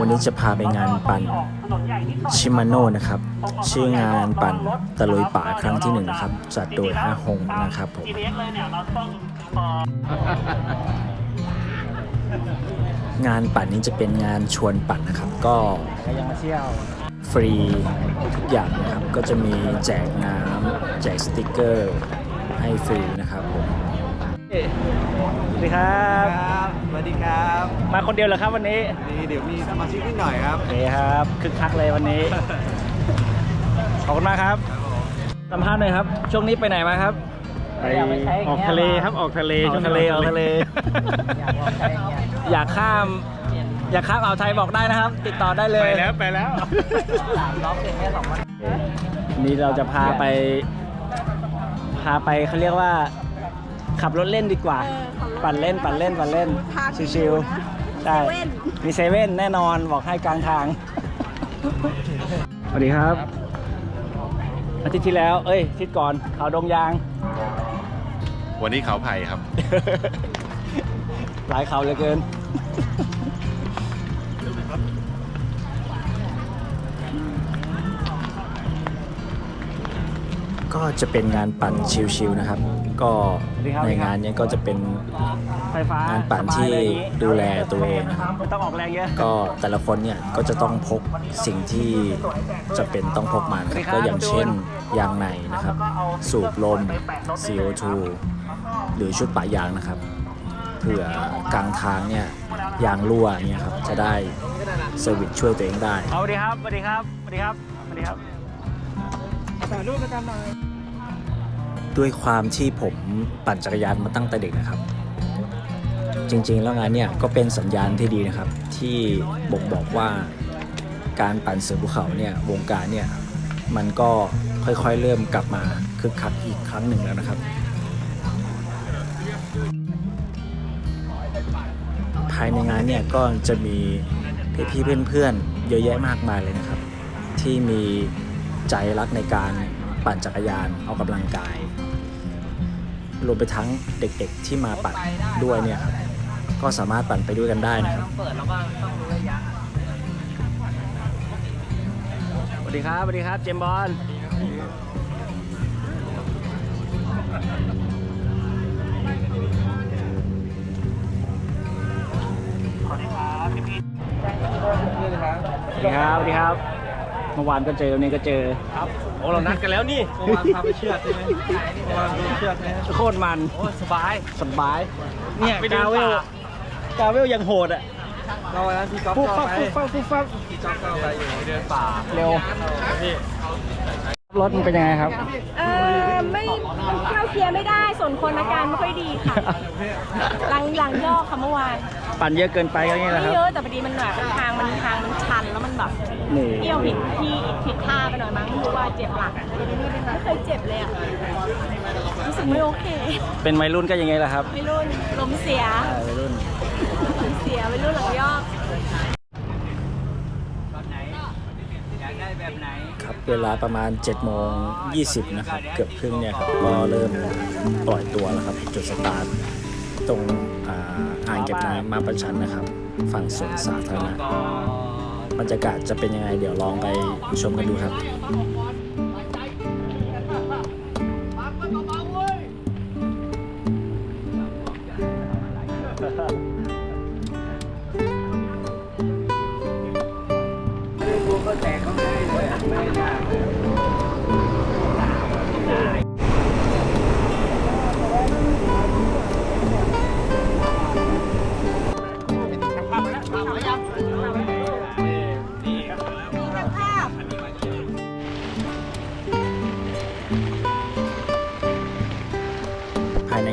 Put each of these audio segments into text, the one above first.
วันนี้จะพาไปงานปั่นชิมาโน่นะครับ ชื่องานปั่นตะลุยป่าครั้งที่หนึ่งนะครับ จัดโดยห้าหงนะครับผมงานปั่นนี้จะเป็นงานชวนปั่นนะครับ ก็ใครยังมาเที่ยวฟรีทุกอย่างนะครับ ก็จะมีแจกน้ำแจกสติกเกอร์ให้ฟรีนะครับผมสวัสดีครับครับส วัสดีครับมาคนเดียวเหรอครับวันนี้นี่เดี๋ยวมีสมาชิกนิดหน่อยครับโอเคครับคึกคักเลยวันนี้ ขอบคุณมากครับสัมภาษณ์หน่อยครับ ช่วงนี้ไปไหนมาครับไปออกทะเลครับออกทะเลออกทะเลอช่วองกนี้ทะเล อยากข้าม อยากข้ามอ่าวไทยบอกได้นะครับ ติดต่อได้เลยไปแล้วไปแล้ววันนี้เราจะพาไป พาไปเขาเรียกว่า ขับรถเล่นดีกว่า ปั่นเล่นปั่นเล่นปั่นเล่นพาไปชิวดูนะๆใช่เซเว่นมีเซเว่นแน่นอนบอกให้กลางทาง สวัสดีครับ อาทิตย์ที่แล้ว เอ้ยอาทิตย์ก่อนเขาดงยาง วันนี้เขาไผ่ครับ หลายเขาเหลือเกิน ก็จะเป็นงานปั่นชิลๆนะครับ ก็สวัสดีครับในงานเนี้ยก็จะเป็นไฟฟ้างานปั่นที่ดูแลตัวเองนะครับไม่ต้องออกแรงเยอะก็แต่ละคนเนี่ยก็จะต้องพกสิ่งที่จะเป็นต้องพกมานะครับก็อย่างเช่นยางในนะครับ สูบลม CO2 หรือชุดปะยางนะครับเผื่อกลางทางเนี่ยยางรั่วเนี่ยครับจะได้เซอร์วิสช่วยตัวเองได้เอาสวัสดีครับสวัสดีครับสวัสดีครับสวัสดีครับ ด้วยความที่ผมปั่นจักรยานมาตั้งแต่เด็กนะครับ จริงๆแล้วงานเนี่ยก็เป็นสัญญาณที่ดีนะครับ ที่บ่งบอกว่าการปั่นเสือภูเขาเนี่ยวงการเนี่ยมันก็ค่อยๆเริ่มกลับมาคึกคักอีกครั้งหนึ่งแล้วนะครับ ภายในงานเนี่ยก็จะมีพี่ๆเพื่อนๆเยอะแยะมากมายเลยนะครับ ที่มี ใจรักในการปั่นจักรยานออกกำลังกาย รวมไปทั้งเด็กๆที่มาปั่นด้วยเนี่ยครับก็สามารถปั่นไปด้วยกันได้นะครับสวัสดีครับสวัสดีครับ เจมบอลส์บอลสวัสดีครับสวัสดีครับ เมื่อวานก็เจอวันนี้ก็เจอโอ้เรานัดกันแล้วนี่เมื่อวานพาไปเชือดใช่ไหมเมื่อวานดูเชือดไหมโคตรมันโอ้สบายสบายเนี่ยไปเดินกาเวลป่ากาเวลยังโหดอะเราวันนั้นพี่ก๊อฟฟุ๊บก็ฟับไปฟุ๊บฟับฟุ๊บฟับพี่ก๊อฟก็ไปอยู่เดินป่าเร็วพี่ รถมันเป็นยังไงครับ เออไม่เข้าเคลียร์ไม่ได้ส่วนคนอาการไม่ค่อยดีค่ะ หลังหลังยอกค่ะเมื่อวานปั่นเยอะเกินไปก็อย่างนี้แหละไม่ครับ เยอะแต่พอดีมันแบบทางมันทางมันชันแล้วมันแบบนี่ เที่ยวผิดที่ผิดท่าไปหน่อยมั้งไม่รู้ว่าเจ็บหลังไม่เคยเจ็บเลยอะรู้สึกไม่โอเคเป็นวัยรุ่นก็อย่างไงแหละครับ ไม่รุ่นลมเสียอ่าวัยรุ่น ลมเสียไม่รุ่นหลังยอก ครับ เวลาประมาณ7โมง20นะครับ เกือบครึ่งเนี่ยครับ ก็เริ่มปล่อยตัวแล้วครับ จุดสตาร์ทตรงอ่างเก็บน้ำมาประชันนะครับ ฝั่งสวนสาธารณะบรรยากาศจะเป็นยังไง เดี๋ยวลองไปชมกันดูครับภ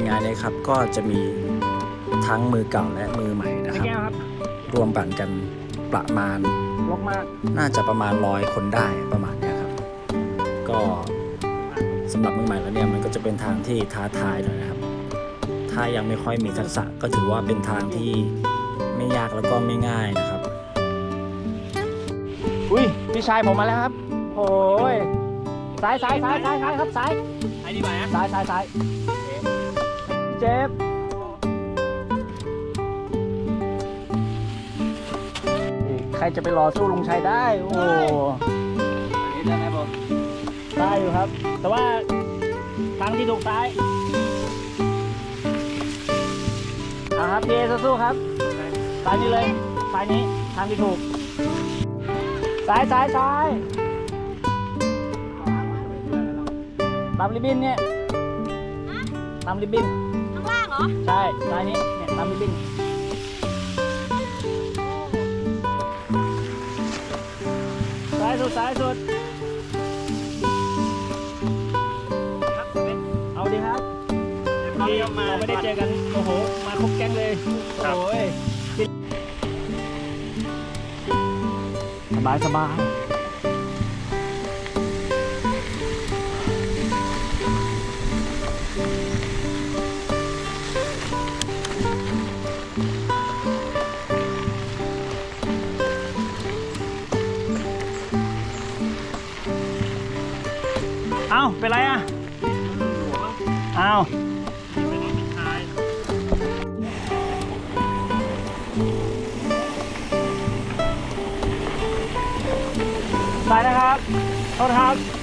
งานเนี้ครับ ก็จะมีทั้งมือเก่าและมือใหม่นะครับแก้วครับ รวมปั่นกันประมาณลกมากน่าจะประมาณร้อยคนได้ประมาณเนี้ยครับ ก็สำหรับมือใหม่แล้วเนี่ยมันก็จะเป็นทางที่ท้าทายหน่อยนะครับ ถ้ายังไม่ค่อยมีทักษะก็ถือว่าเป็นทางที่ไม่ยากแล้วก็ไม่ง่ายนะครับ อุ้ยพี่ชายผมมาแล้วครับโอ้ยซ้ายซ้ายซ้ายซ้ายซ้ายครับซ้ายไอ้นี่ไหนซ้ายซ้ายซ้าย เจฟใครจะไปรอสู้ลุงชัยได้ โอ้โหอันนี้ได้ไหมบอลได้อยู่ครับ แต่ว่าทางที่ถูกซ้ายเอาครับพี่เอสู้ๆครับซ้ายนี้เลยซ้ายนี้ทางที่ถูกซ้ายซ้ายซ้ายตามริบบิ้นเนี่ยตามริบบิ้น อใช่ซ้ายนี้เนี่ยตามริบบิ้นซ้ายสุดซ้ายสุดเอาดีครับที่เราไม่ได้เจอกันโอ้โหมาครบแก๊งเลยโอ้ยสบายสบาย เอ้าเป็นไรอะเอ้าไปนะครับโทษครับ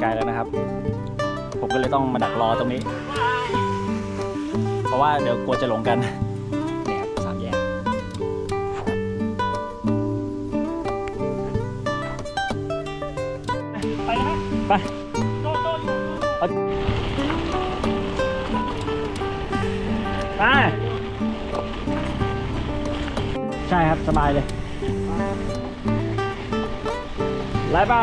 ไกลแล้วนะครับ ผมก็เลยต้องมาดักรอตรงนี้ เพราะว่าเดี๋ยวกลัวจะหลงกันเนี่ยครับสามแยกไปนะไปไปใช่ครับ สบายเลยไล่ไป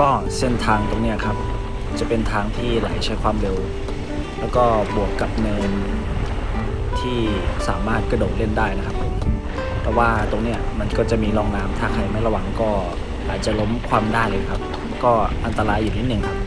ก็เส้นทางตรงเนี้ยครับ จะเป็นทางที่ไหลใช้ความเร็ว แล้วก็บวกกับเนินที่สามารถกระโดดเล่นได้นะครับผมแต่ว่าตรงเนี้ยมันก็จะมีรองน้ำถ้าใครไม่ระวังก็อาจจะล้มความได้เลยครับ ก็อันตรายอยู่นิดนึงครับ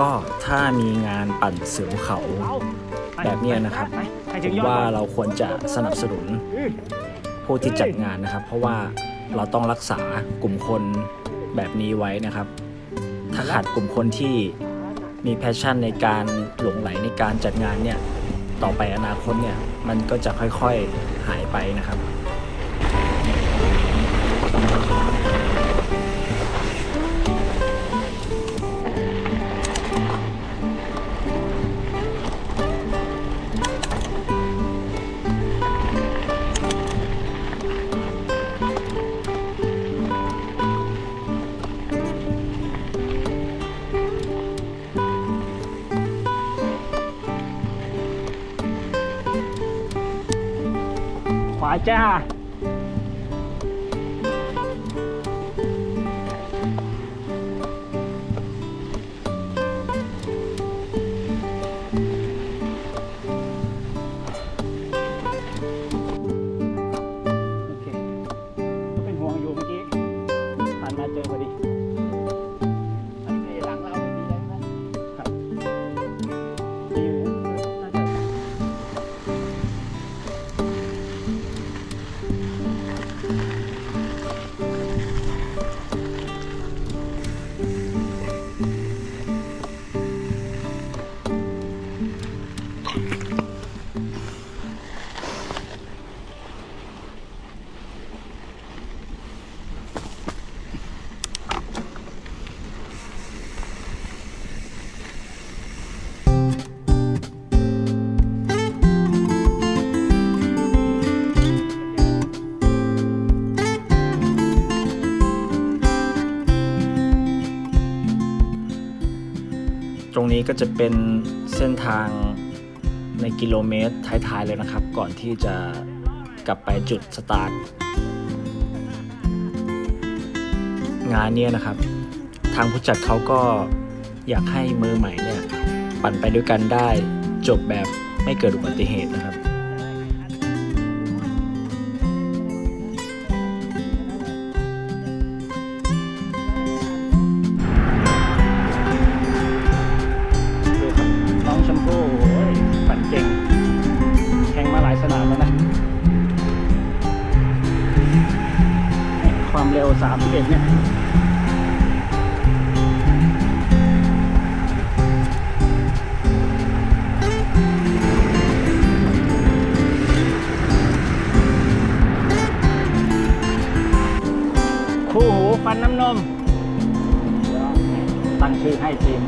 ก็ถ้ามีงานปั่นเสือเขาเอาแบบเนี้ยนะครับไปไปผถึงมยอดว่าก่อนเราควรจะสนับสนุนผู้ที่จัดงานนะครับ เพราะว่าเราต้องรักษากลุ่มคนแบบนี้ไว้นะครับ ถ้าขาดกลุ่มคนที่มีแพชชั่นในการหลงไหลในการจัดงานเนี่ย ต่อไปอนาคตเนี่ย มันก็จะค่อยๆหายไปนะครับ ขว นี้ก็จะเป็นเส้นทางในกิโลเมตรท้ายๆเลยนะครับ ก่อนที่จะกลับไปจุดสตาร์ทงานเนี้ยนะครับ ทางผู้จัดเขาก็อยากให้มือใหม่เนี่ย ปั่นไปด้วยกันได้จบแบบไม่เกิดอุบัติเหตุนะครับ สามเอ็ดเนี่ยคู่หูฟันน้ำนม ตั้งชื่อให้ทีม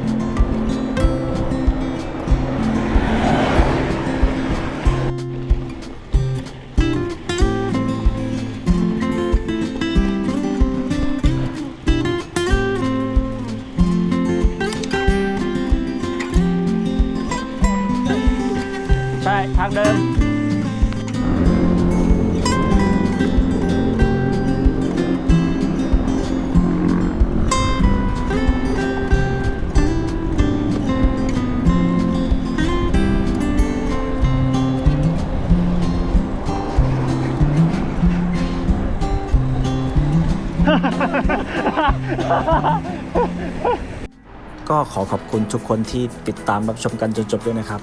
ก็ขอขอบคุณทุกคนที่ติดตามรับชมกันจนจบด้วยนะครับ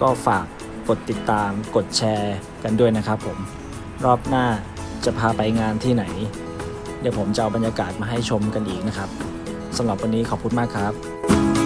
ก็ฝากกดติดตามกดแชร์กันด้วยนะครับผมรอบหน้าจะพาไปงานที่ไหน เดี๋ยวผมจะเอาบรรยากาศมาให้ชมกันอีกนะครับสำหรับวันนี้ขอบคุณมากครับ